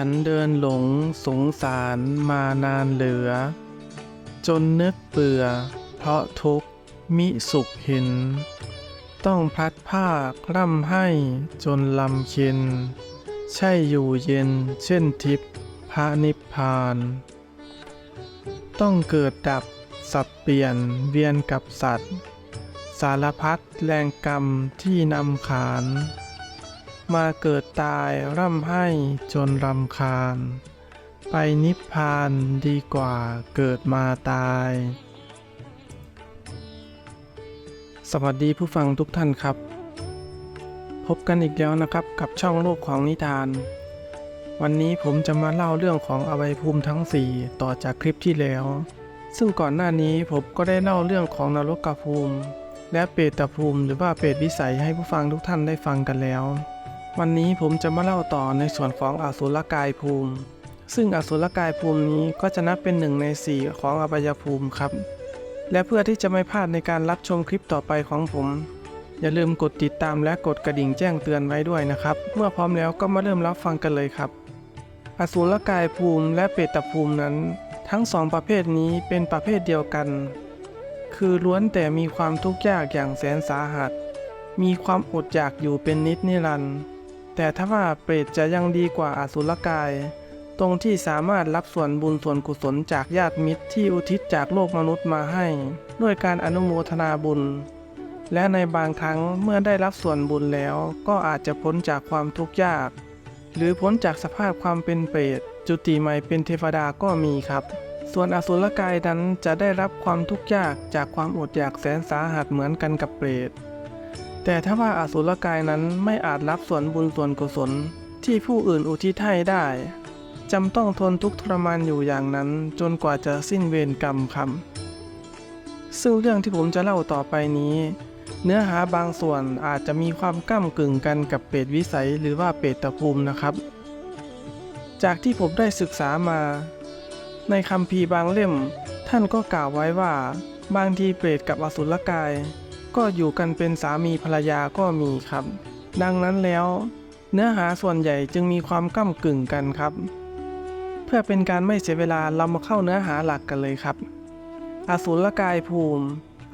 ฉันเดินหลงสงสารมานานเหลือ จนนึกเบื่อ เพราะทุกข์มิสุขเห็น ต้องพลัดภาคร่ำให้จนลำเค็น ใช่อยู่เย็นเช่นทิพย์พระนิพพาน ต้องเกิดดับสับเปลี่ยนเวียนกับสัตว์ สารพัดแรงกรรมที่นำขาน มาเกิดตายร่ำให้จนรำคาญ ไปนิพพานดีกว่าเกิดมาตาย สวัสดีผู้ฟังทุกท่านครับ พบกันอีกแล้วนะครับกับช่องโลกของนิทาน วันนี้ผมจะมาเล่าเรื่องของอวัยภูมิทั้ง 4 ต่อจากคลิปที่แล้ว ซึ่งก่อนหน้านี้ผมก็ได้เล่าเรื่องของนรกภูมิและเปรตภูมิหรือว่าเปรตวิสัยให้ผู้ฟังทุกท่านได้ฟังกันแล้ว วันนี้ผมจะมาเล่าต่อในส่วนของอสุรกายภูมิ ซึ่งอสุรกายภูมินี้ก็จะนับเป็นหนึ่งในสี่ของอบายภูมิครับ และเพื่อที่จะไม่พลาดในการรับชมคลิปต่อไปของผม อย่าลืมกดติดตามและกดกระดิ่งแจ้งเตือนไว้ด้วยนะครับ เมื่อพร้อมแล้วก็มาเริ่มรับฟังกันเลยครับ อสุรกายภูมิและเปตภูมินั้น ทั้งสองประเภทนี้เป็นประเภทเดียวกัน คือล้วนแต่มีความทุกข์ยากอย่างแสนสาหัส มีความอดอยากอยู่เป็นนิดนิรันดร์ แต่ถ้าว่าเปรตจะยังดีกว่าอสุรกาย ตรงที่สามารถรับส่วนบุญส่วนกุศลจากญาติมิตรที่อุทิศจากโลกมนุษย์มาให้ ด้วยการอนุโมทนาบุญ และในบางครั้งเมื่อได้รับส่วนบุญแล้ว ก็อาจจะพ้นจากความทุกข์ยาก หรือพ้นจากสภาพความเป็นเปรตจุติใหม่เป็นเทวดาก็มีครับ ส่วนอสุรกายนั้นจะได้รับความทุกข์ยากจากความอดอยากแสนสาหัสเหมือนกันกับเปรต แต่ถ้าว่าอสุรกายนั้นไม่อาจรับส่วนบุญส่วนกุศลที่ผู้อื่นอุทิศให้ได้จำต้องทนทุกข์ทรมานอยู่อย่างนั้นจนกว่าจะสิ้นเวรกรรมครับซึ่งเรื่องที่ผมจะเล่าต่อไปนี้ เนื้อหาบางส่วนอาจจะมีความก้ากึ่งกันกับเปรตวิสัยหรือว่าเปรตตะภูมินะครับ จากที่ผมได้ศึกษามา ในคำพีบางเล่ม ท่านก็กล่าวไว้ว่า บางทีเปรตกับอสุรกาย ก็อยู่กันเป็นสามีภรรยาก็มีครับ ดังนั้นแล้ว เนื้อหาส่วนใหญ่จึงมีความก้ากึ่งกันครับ เพื่อเป็นการไม่เสียเวลาเรามาเข้าเนื้อหาหลักกันเลยครับ อสุรกายภูมิ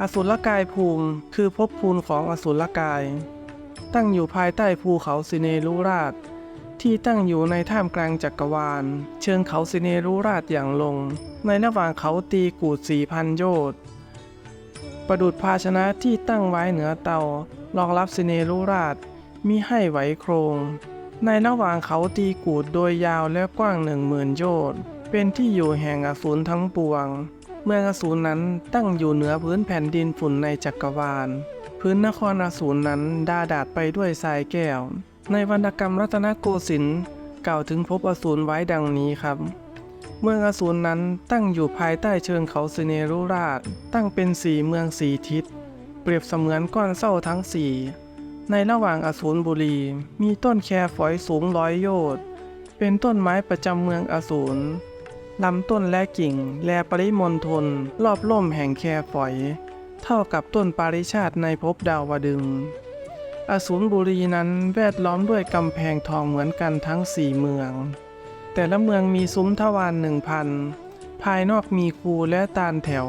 อสุรกายภูมิ คือภพภูมิของอสุรกาย ตั้งอยู่ภายใต้ภูเขาสิเนรุราช ที่ตั้งอยู่ในท่ามกลางจักรวาล เชิงเขาสิเนรุราชอย่างลง ในระหว่างเขาตีกูดสี่พันโยชน์ ประดุดภาชนะที่ตั้งไว้เหนือเตารองรับสิเนรุราชมิให้ไหวโครง ในระหว่างเขาตีกูดโดยยาวและกว้างหนึ่งหมื่นโยชน์เป็นที่อยู่แห่งอสูรทั้งปวง เมืองอสูรนั้นตั้งอยู่เหนือพื้นแผ่นดินฝุ่นในจักรวาล พื้นนครอสูรนั้นดาดาดไปด้วยทรายแก้ว ในวรรณกรรมรัตนโกสินทร์กล่าวถึงภพอสูรไว้ดังนี้ครับ เมืองอสูรนั้นตั้งอยู่ภายใต้เชิงเขาสิเนรุราช ตั้งเป็นสี่เมืองสี่ทิศ เปรียบเสมือนก้อนเศร้าทั้งสี่ ในระหว่างอสูรบุรี มีต้นแคฝอยสูงร้อยโยชน์เป็นต้นไม้ประจำเมืองอสูรลำต้นและกิ่ง แลปริมณฑลรอบล่มแห่งแคฝอย เท่ากับต้นปาริชาติในภพดาวดึง อสูรบุรีนั้นแวดล้อมด้วยกำแพงทองเหมือนกันทั้งสี่เมือง แต่ละเมืองมีซุ้มทวารหนึ่งพัน ภายนอกมีคูและตาลแถว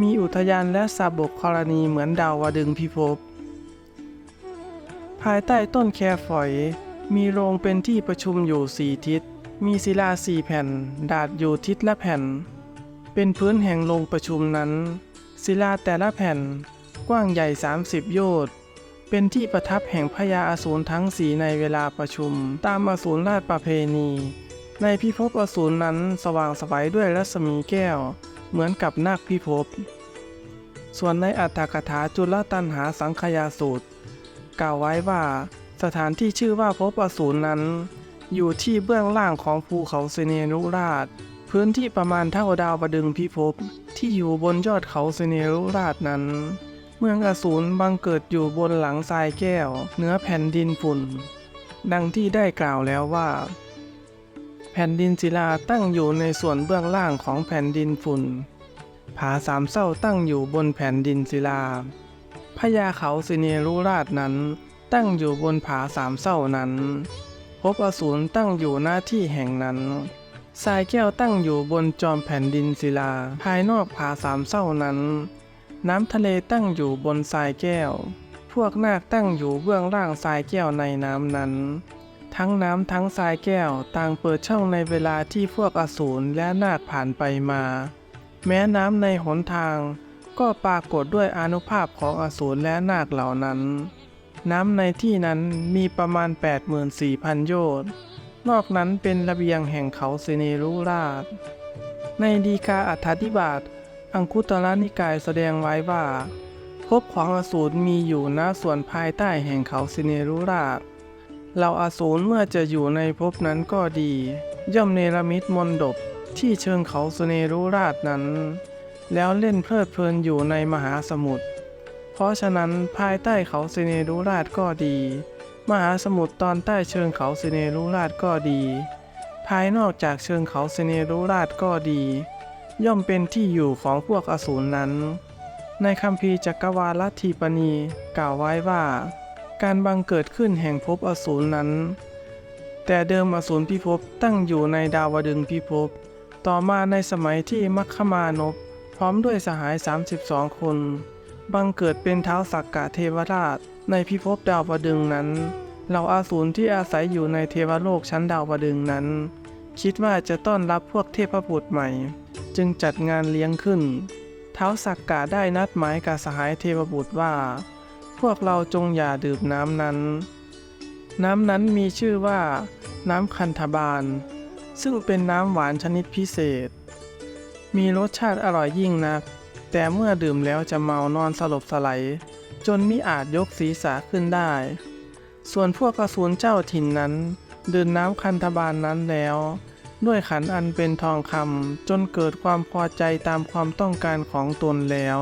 มีอุทยานและสาบกกรณีเหมือนดาวดึงพิภพ ภายใต้ต้นแคฝอย มีโรงเป็นที่ประชุมอยู่สี่ทิศ มีศิลาสี่แผ่น ดาดอยู่ทิศละแผ่น เป็นพื้นแห่งโรงประชุมนั้น ศิลาแต่ละแผ่น กว้างใหญ่ 30 โยชน์ เป็นที่ประทับแห่งพญาอสูรทั้งสีในเวลาประชุม ตามอสูรราชประเพณี ในพิภพอสูรนั้นสว่างไสวัยด้วยรัศมีแก้ว เหมือนกับนาคพิภพ ส่วนในอัตถกถาจุลตันหาสังขยาสูตร กล่าวไว้ว่า สถานที่ชื่อว่าภพอสูรนั้น อยู่ที่เบื้องล่างของภูเขาเซเนรุราช พื้นที่ประมาณเท่าดาวบดึงพิภพที่อยู่บนยอดเขาเซเนรุราชนั้น เมืองอสูรบังเกิดอยู่บนหลังทรายแก้วเหนือแผ่นดินฝุ่น ดังที่ได้กล่าวแล้วว่า แผ่นดินศิลาตั้งอยู่ในส่วนเบื้องล่างของแผ่นดินฝุ่น ผาสามเศร้าตั้งอยู่บนแผ่นดินศิลาพญาเขาสิเนรุราชนั้น ตั้งอยู่บนผาสามเศร้านั้นพบอสูรตั้งอยู่หน้าที่แห่งนั้นทรายแก้วตั้งอยู่บนจอมแผ่นดินศิลา ภายนอกผาสามเศร้านั้น น้ำทะเลตั้งอยู่บนทรายแก้ว พวกนาคตั้งอยู่เบื้องล่างทรายแก้วในน้ำนั้น ทั้งน้ำทั้งทรายแก้วต่างเปิดช่องในเวลาที่พวกอสูรและนาคผ่านไปมา แม้น้ำในหนทางก็ปรากฏด้วยอนุภาพของอสูรและนาคเหล่านั้น น้ำในที่นั้นมีประมาณ 84,000 โยชน์นอกนั้นเป็นระเบียงแห่งเขาเซเนรุราช ในดีกาอธิบาต อังคุตระนิกายแสดงไว้ว่าภพของอสูรมีอยู่ณส่วนภายใต้แห่งเขาสิเนรุราชเราอาสูรเมื่อจะอยู่ในภพนั้นก็ดี ย่อมเนรมิตมนดบที่เชิงเขาสเนรุราชนั้น แล้วเล่นเพลิดเพลินอยู่ในมหาสมุทรเพราะฉะนั้นภายใต้เขาสเนรุราชก็ดี มหาสมุทรตอนใต้เชิงเขาสเนรุราชก็ดี ภายนอกจากเชิงเขาสเนรุราชก็ดี ย่อมเป็นที่อยู่ของพวกอสูรนั้น ในคัมภีจักรวาลทีปณีกล่าวไว้ว่า การบังเกิดขึ้นแห่งภพอสูรนั้น แต่เดิมอสูรพิภพตั้งอยู่ในดาวดึงพิภพ ต่อมาในสมัยที่มัคคมานพพร้อมด้วยสหาย 32 คน บังเกิดเป็นเท้าสักกะเทวราชในพิภพดาวดึงนั้นเหล่าอาสูรที่อาศัยอยู่ในเทวโลกชั้นดาวดึงนั้น คิดว่าจะต้อนรับพวกเทพบุตรใหม่ จึงจัดงานเลี้ยงขึ้น เท้าวสักกะได้นัดหมายกับสหายเทวบุตรว่า พวกเราจงอย่าดื่มน้ำนั้น น้ำนั้นมีชื่อว่า น้ำคันธบาล ซึ่งเป็นน้ำหวานชนิดพิเศษ มีรสชาติอร่อยยิ่งนัก แต่เมื่อดื่มแล้วจะเมานอนสลบสไลจนมิอาจยกศีรษะขึ้นได้ ส่วนพวกกระสูนเจ้าถิ่นนั้น ดื่มน้ำคันธบาลนนั้นแล้ว ด้วยขันอันเป็นทองคำจนเกิดความพอใจตามความต้องการของตนแล้ว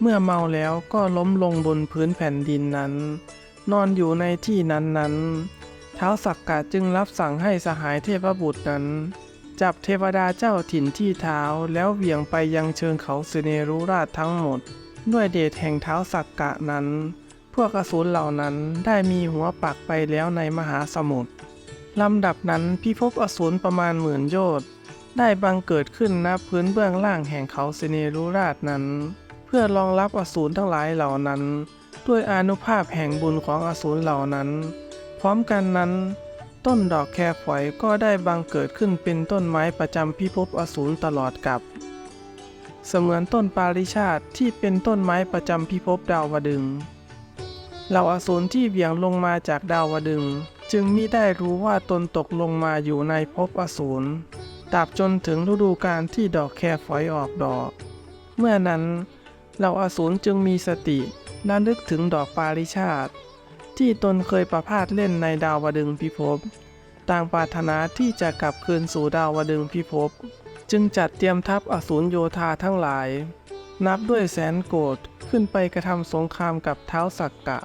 เมื่อเมาแล้วก็ล้มลงบนพื้นแผ่นดินนั้น นอนอยู่ในที่นั้นนั้นๆท้าสักกะจึงรับสั่งให้สหายเทพบุตรนั้น จับเทวดาเจ้าถิ่นที่เท้าแล้วเหวี่ยงไปยังเชิงเขาสเนรุราชทั้งหมด ด้วยเดชแห่งเท้าสักกะนั้น พวกอสูรเหล่านั้นได้มีหัวปักไปแล้วในมหาสมุทร ลำดับนั้นพิภพอสูรประมาณหมื่นโยชน์ได้บังเกิดขึ้นณพื้นเบื้องล่างแห่งเขาสิเนรุราชนั้น เพื่อรองรับอสูรทั้งหลายเหล่านั้น ด้วยอนุภาพแห่งบุญของอสูรเหล่านั้น พร้อมกันนั้น ต้นดอกแครฝอยก็ได้บังเกิดขึ้นเป็นต้นไม้ประจำพิภพอสูรตลอดกับ เสมือนต้นปาริชาติที่เป็นต้นไม้ประจำพิภพดาวดึงเหล่าอสูรที่เหวี่ยงลงมาจากดาวดึง จึงมิได้รู้ว่าตนตกลงมาอยู่ในภพอสูรตราบจนถึงฤดูกาลที่ดอกแครฝอยออกดอก เมื่อนั้นเหล่าอสูรจึงมีสติและนึกถึงดอกปาริชาติ ที่ตนเคยประพาสเล่นในดาวดึงพิภพต่างปรารถนาที่จะกลับคืนสู่ดาวดึงพิภพจึงจัดเตรียมทัพอสูรโยธาทั้งหลาย นับด้วยแสนโกรธขึ้นไปกระทำสงครามกับเท้าสักกะ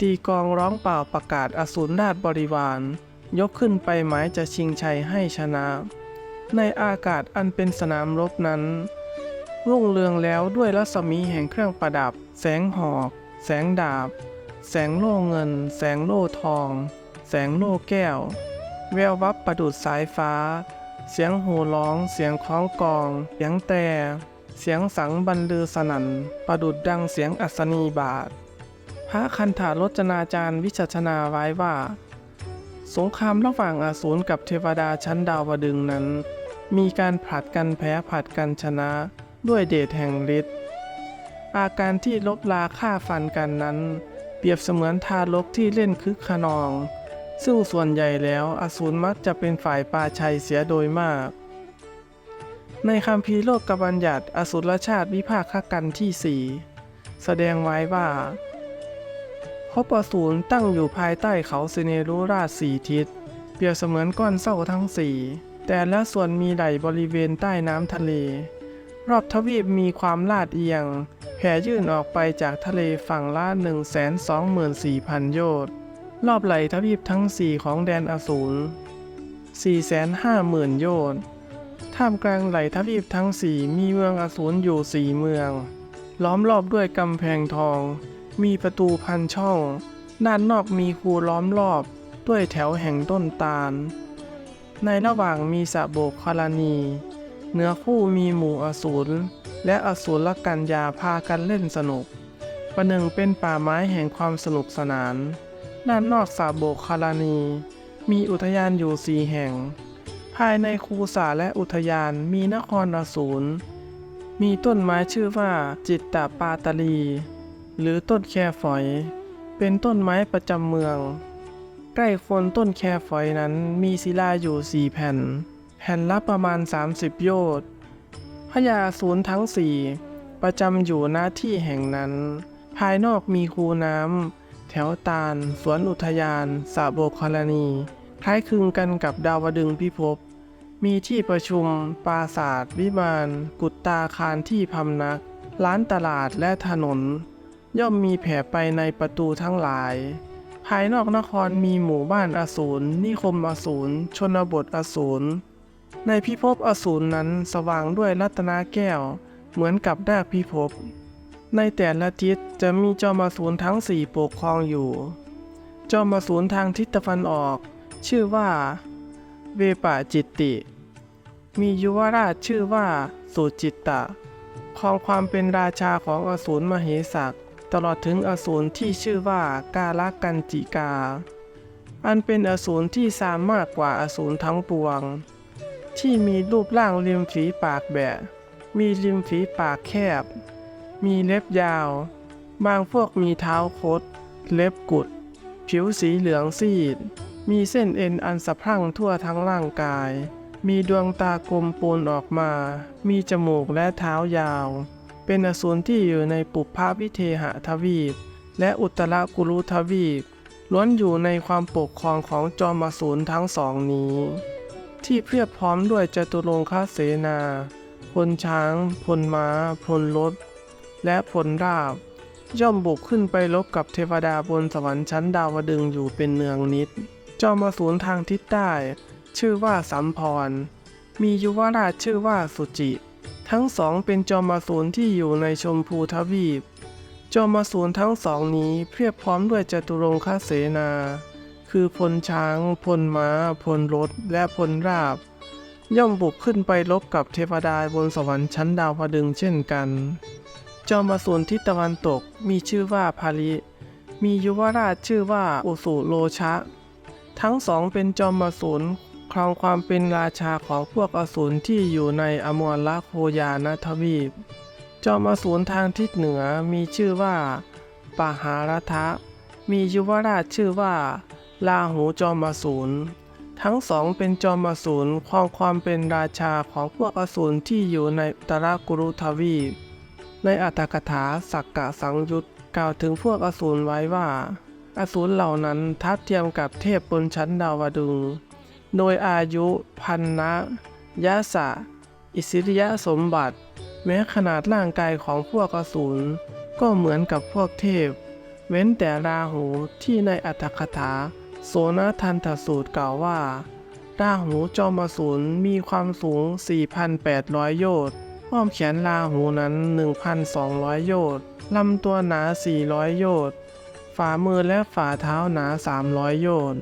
ตีกองร้องเปล่าประกาศอสูรราชบริวาร ยกขึ้นไปหมายจะชิงชัยให้ชนะ ในอากาศอันเป็นสนามรบนั้น รุ่งเรืองแล้วด้วยรัศมีแห่งเครื่องประดับ แสงหอก แสงดาบ แสงโล่เงิน แสงโล่ทอง แสงโล่แก้ว แวววับประดุดสายฟ้า เสียงโห่ร้อง เสียงคล้องกอง เสียงแต่เสียงสังบรรลือสนั่น ประดุดดังเสียงอัศนีบาท พระคันธารจนาจารย์วิจัชนาไว้ว่า สงครามระหว่างอสูรกับเทวดาชั้นดาวดึงนั้น มีการผลัดกันแพ้ผลัดกันชนะด้วยเดชแห่งฤทธิ์อาการที่ลบลาฆ่าฟันกันนั้น เปรียบเสมือนทารกที่เล่นคึกขนอง ซึ่งส่วนใหญ่แล้วอสูรมักจะเป็นฝ่ายปาชัยเสียโดยมาก ในคัมภีโลกกบัญญัติอสุรชาติวิภาคกันที่สี่แสดงไว้ว่า พบอสูรตั้งอยู่ภายใต้เขาสิเนรุราชสี่ทิศ เปรียบเสมือนก้อนเศร้าทั้งสี่ แต่ละส่วนมีไหลบริเวณใต้น้ำทะเล รอบทวีปมีความลาดเอียง แผ่ยื่นออกไปจากทะเลฝั่งละ124,000 โยชน์ รอบไหลทวีปทั้งสี่ของแดนอสูร450,000 โยชน์ ท่ามกลางไหลทวีปทั้งสี่มีเมืองอสูรอยู่สี่เมือง ล้อมรอบด้วยกำแพงทอง มีประตูพันช่อง ด้านนอกมีคูล้อมรอบด้วยแถวแห่งต้นตาล ในระหว่างมีสะโบกคารณี เนื้อคู่มีหมู่อสูรและอสูรลกัญญาพากันเล่นสนุก ประหนึ่งเป็นป่าไม้แห่งความสนุกสนาน ด้านนอกสาโบกคารณี มีอุทยานอยู่สี่แห่ง ภายในคูสาและอุทยานมีนครอสูรมีต้นไม้ชื่อว่าจิตตปาตลี หรือต้นแคฝอย เป็นต้นไม้ประจำเมือง ใกล้คนต้นแคฝอยนั้นมีศิลาอยู่สี่แผ่น แผ่นละประมาณ 30 โยชน์พญาศูนย์ทั้งสี่ประจำอยู่หน้าที่แห่งนั้น ภายนอกมีคูน้ำแถวตาล สวนอุทยานสระโบกคลณีคล้ายคลึงกันกับดาวดึงพิภพมีที่ประชุม ปราสาทวิมาน กุฏตาคารที่พำนัก ร้านตลาดและถนน ย่อมมีแผ่ไปในประตูทั้งหลาย ภายนอกนครมีหมู่บ้านอสูรนิคมอสูรชนบทอสูรในพิภพอสูรนั้นสว่างด้วยรัตนาแก้ว เหมือนกับนาคพิภพ ในแต่ละทิศจะมีจอมอสูรทั้งสี่ปกครองอยู่ จอมอสูรทางทิศตะวันออก ชื่อว่า เวปะจิตติ มียุวราชชื่อว่าสุจิตตะครองความเป็นราชาของอสูรมเหสัก ตลอดถึงอสูรที่ชื่อว่ากาลกันจิกา อันเป็นอสูรที่สามมากกว่าอสูรทั้งปวง ที่มีรูปร่างริมฝีปากแบะ มีริมฝีปากแคบ มีเล็บยาว บางพวกมีเท้าคด เล็บกุด ผิวสีเหลืองซีด มีเส้นเอ็นอันสะพรั่งทั่วทั้งร่างกาย มีดวงตากลมปูนออกมา มีจมูกและเท้ายาว เป็นอสูรที่อยู่ในปุพพวิเทหทวีป และอุตรกุรุทวีป ล้วนอยู่ในความปกครองของจอมอสูรทั้งสองนี้ ที่เพียบพร้อมด้วยจตุรงคเสนาพลช้าง พลม้า พลรถ และพลราบ ย่อมบุกขึ้นไปลบกับเทวดาบนสวรรค์ชั้นดาวดึงอยู่เป็นเนืองนิด จอมอสูรทางทิศใต้ ชื่อว่าสัมพร มียุวราชชื่อว่าสุจิ ทั้งสองเป็นจอมอสูรที่อยู่ในชมพูทวีป จอมอสูรทั้งสองนี้เพียบพร้อมด้วยจตุรงคเสนา คือพลช้าง พลม้า พลรถ และพลราบ ย่อมบุกขึ้นไปลบกับเทวดาบนสวรรค์ชั้นดาวพดึงเช่นกัน จอมอสูรทิศตะวันตกมีชื่อว่าภาริมียุวราชชื่อว่าอุสุโลชะ ทั้งสองเป็นจอมอสูร ครองความเป็นราชาของพวกอสูรที่อยู่ในอมรลโคยานทวีป จอมอสูรทางทิศเหนือมีชื่อว่าปหารทะมียุวราชชื่อว่าลาหูจอมอสูรทั้งสองเป็นจอมอสูรครองความเป็นราชาของพวกอสูรที่อยู่ในอุตรกุรุทวีป ในอัตถกถาสักกะสังยุตกล่าวถึงพวกอสูรไว้ว่า อสูรเหล่านั้นทัดเทียมกับเทพบนชั้นดาวดึง โดยอายุพันนะยะสะ อิสิริยะสมบัติ แม้ขนาดร่างกายของพวกอสูรก็เหมือนกับพวกเทพ เว้นแต่ราหูที่ในอัตถกถา โสนทันทสูตรกล่าวว่า ราหูจอมอสูรมีความสูง 4,800 โยชน์อ้อมแขนราหูนั้น 1,200 โยชน์ลำตัวหนา 400 โยชน์ฝ่ามือและฝ่าเท้าหนา 300 โยชน์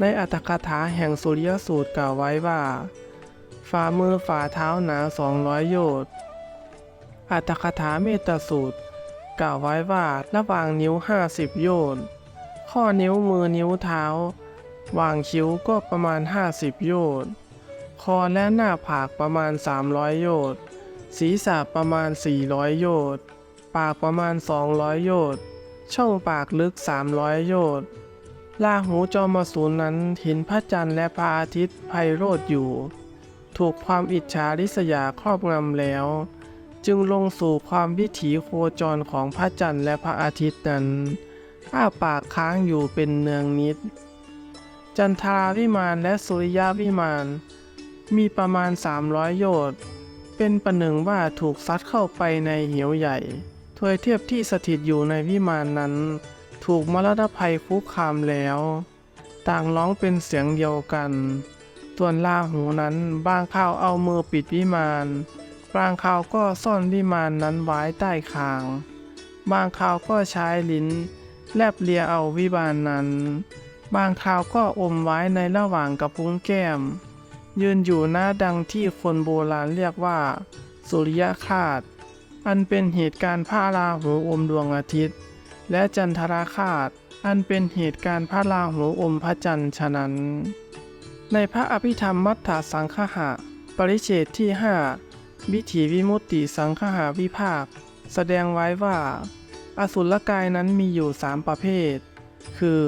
ในอัตถกถาแห่งสุริยสูตรกล่าวไว้ว่า ฝ่ามือฝ่าเท้าหนา200โยชน์อัตถกถาเมตสูตร กล่าวไว้ว่าระหว่างนิ้ว50โยชน์ข้อนิ้วมือนิ้วเท้า วางคิ้วก็ประมาณ50โยชน์คอและหน้าผากประมาณ300โยชน์ศีรษะประมาณ400โยชน์ปากประมาณ200โยชน์ช่องปากลึก300โยชน์ ลาหูจอมสูรนั้นเห็นพระจันทร์และพระอาทิตย์ไพโรธอยู่ ถูกความอิจฉาริษยาครอบงำแล้ว จึงลงสู่ความวิถีโคจรของพระจันทร์และพระอาทิตย์นั้น อ้าปากค้างอยู่เป็นเนืองนิด จันทราวิมานและสุริยวิมาน มีประมาณ 300 โยชน์เป็นประหนึ่งว่าถูกซัดเข้าไปในเหวใหญ่ ถวยเทียบที่สถิตอยู่ในวิมานนั้น ถูกมรณภัยคุกคามแล้ว ต่างร้องเป็นเสียงเดียวกัน ส่วนลาหูนั้นบางข่าวเอามือปิดวิมาน บางข่าวก็ซ่อนวิมานนั้นไว้ใต้คาง บางข่าวก็ใช้ลิ้น แลบเลียเอาวิมานนั้น บางคราวก็อมไว้ในระหว่างกระพุ้งแก้ม ยืนอยู่หน้าดังที่คนโบราณเรียกว่า สุริยคาสอันเป็นเหตุการณ์พระราหูอมดวงอาทิตย์ และจันทราคาสอันเป็นเหตุการณ์พระราหูอมพระจันทร์ฉะนั้น ในพระอภิธรรมมัทธสังคหะ ปริเฉดที่ 5 วิถีวิมุตติสังคหาวิภาค แสดงไว้ว่า อสุรกายนั้นมีอยู่สามประเภท คือ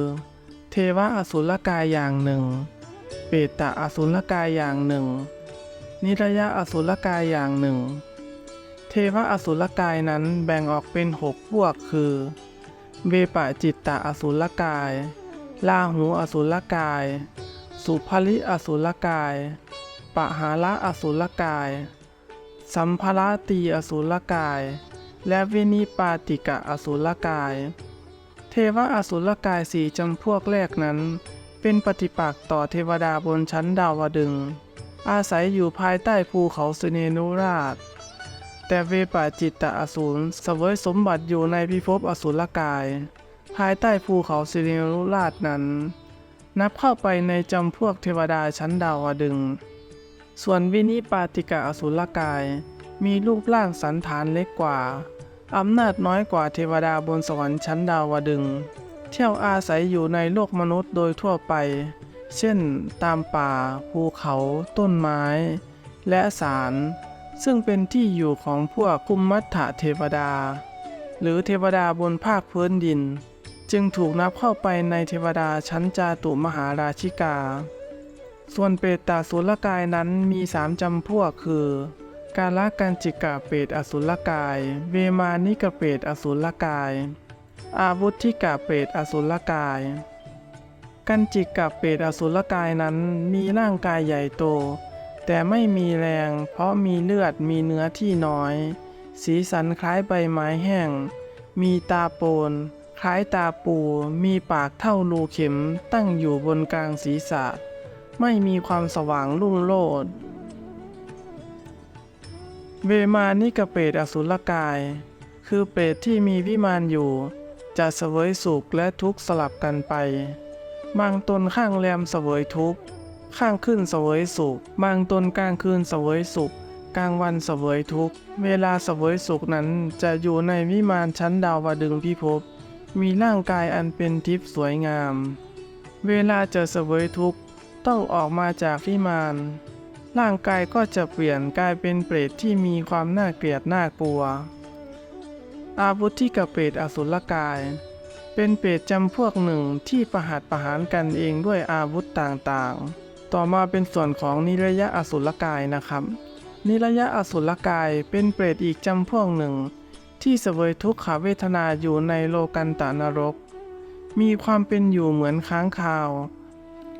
เทวะอสุรกายอย่างหนึ่ง เปตตะอสุรกายอย่างหนึ่ง นิรยะอสุรกายอย่างหนึ่งเทวะอสุรกายนั้นแบ่งออกเป็นหกพวกคือ เวปะจิตตะอสุรกายลาหูอสุรกาย สุภลิอสุรกาย ปะหาละอสุรกาย สัมภาระตีอสุรกาย และวินิปาติกะอสุรกาย เทวะอสุรกายสี่จำพวกแรกนั้น เป็นปฏิปักษ์ต่อเทวดาบนชั้นดาวดึง อาศัยอยู่ภายใต้ภูเขาสุเนนุราช แต่เวปาจิตตะอสูรเสวยสมบัติอยู่ในพิภพอสุรกาย ภายใต้ภูเขาสุเนนุราชนั้น นับเข้าไปในจำพวกเทวดาชั้นดาวดึง ส่วนวินิปาติกะอสุรกาย มีรูปร่างสันฐานเล็กกว่า อำนาจน้อยกว่าเทวดาบนสวรรค์ชั้นดาวดึง เที่ยวอาศัยอยู่ในโลกมนุษย์โดยทั่วไป เช่น ตามป่า ภูเขา ต้นไม้ และสาร ซึ่งเป็นที่อยู่ของพวกคุมมัฏฐเทวดา หรือเทวดาบนภาคพื้นดิน จึงถูกนับเข้าไปในเทวดาชั้นจาตุมหาราชิกา ส่วนเปตตาสุรกายนั้นมีสามจำพวกคือ กาลกันจิกะเปตอสุรกาย เวมานิกะเปตอสุรกาย อาวุธทิกะเปตอสุรกายกันจิกะเปตอสุรกายนั้นมีร่างกายใหญ่โต แต่ไม่มีแรงเพราะมีเลือดมีเนื้อที่น้อย สีสันคล้ายใบไม้แห้ง มีตาโปน คล้ายตาปู มีปากเท่ารูเข็มตั้งอยู่บนกลางศีรษะ ไม่มีความสว่างรุ่งโรจน์เวมานิกะเปตอสุรกาย คือเปรตที่มีวิมานอยู่ จะเสวยสุขและทุกข์สลับกันไป บางตนข้างแรมเสวยทุกข์ ข้างขึ้นเสวยสุข บางตนกลางคืนเสวยสุข กลางวันเสวยทุกข์ เวลาเสวยสุขนั้นจะอยู่ในวิมานชั้นดาวดึงพิภพ มีร่างกายอันเป็นทิพย์สวยงาม เวลาจะเสวยทุกข์ต้องออกมาจากวิมาน ร่างกายก็จะเปลี่ยนกลายเป็นเปรตที่มีความน่าเกลียดน่ากลัว อาวุธที่กับเปรตอสุรกายเป็นเปรตจำพวกหนึ่งที่ประหัตประหารกันเองด้วยอาวุธต่างๆ ต่อมาเป็นส่วนของนิรยะอสุรกายนะครับ นิรยะอสุรกายเป็นเปรตอีกจำพวกหนึ่ง ที่เสวยทุกขเวทนาอยู่ในโลกันตานรก มีความเป็นอยู่เหมือนค้างคาว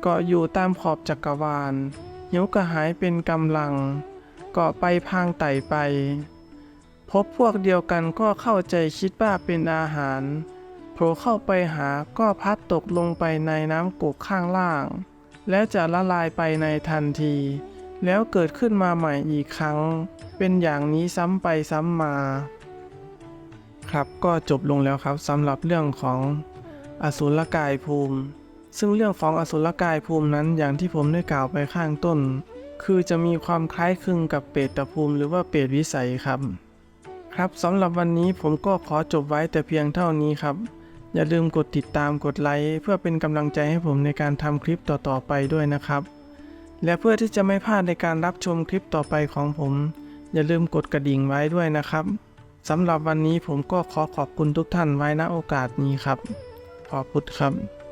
เกาะอยู่ตามขอบจักรวาลหิวกระหายเป็นกำลัง เกาะไปพางไต่ไป พบพวกเดียวกันก็เข้าใจคิดว่าเป็นอาหารโผล่เข้าไปหาก็พัดตกลงไปในน้ำกกข้างล่าง แล้วจะละลายไปในทันที แล้วเกิดขึ้นมาใหม่อีกครั้ง เป็นอย่างนี้ซ้ำไปซ้ำมา ครับก็จบลงแล้วครับสำหรับเรื่องของอสุรกายภูมิ ซึ่งเรื่องของอสุรกายภูมินั้นอย่างที่ผมได้กล่าวไปข้างต้น คือจะมีความคล้ายคลึงกับเปรตภูมิหรือว่าเปรตวิสัยครับ ครับสำหรับวันนี้ผมก็ขอจบไว้แต่เพียงเท่านี้ครับ อย่าลืมกดติดตามกดไลค์เพื่อเป็นกำลังใจให้ผมในการทำคลิปต่อๆไปด้วยนะครับ และเพื่อที่จะไม่พลาดในการรับชมคลิปต่อไปของผม อย่าลืมกดกระดิ่งไว้ด้วยนะครับสำหรับวันนี้ผมก็ขอขอบคุณทุกท่านไว้ณโอกาสนี้ครับ ขอบคุณครับ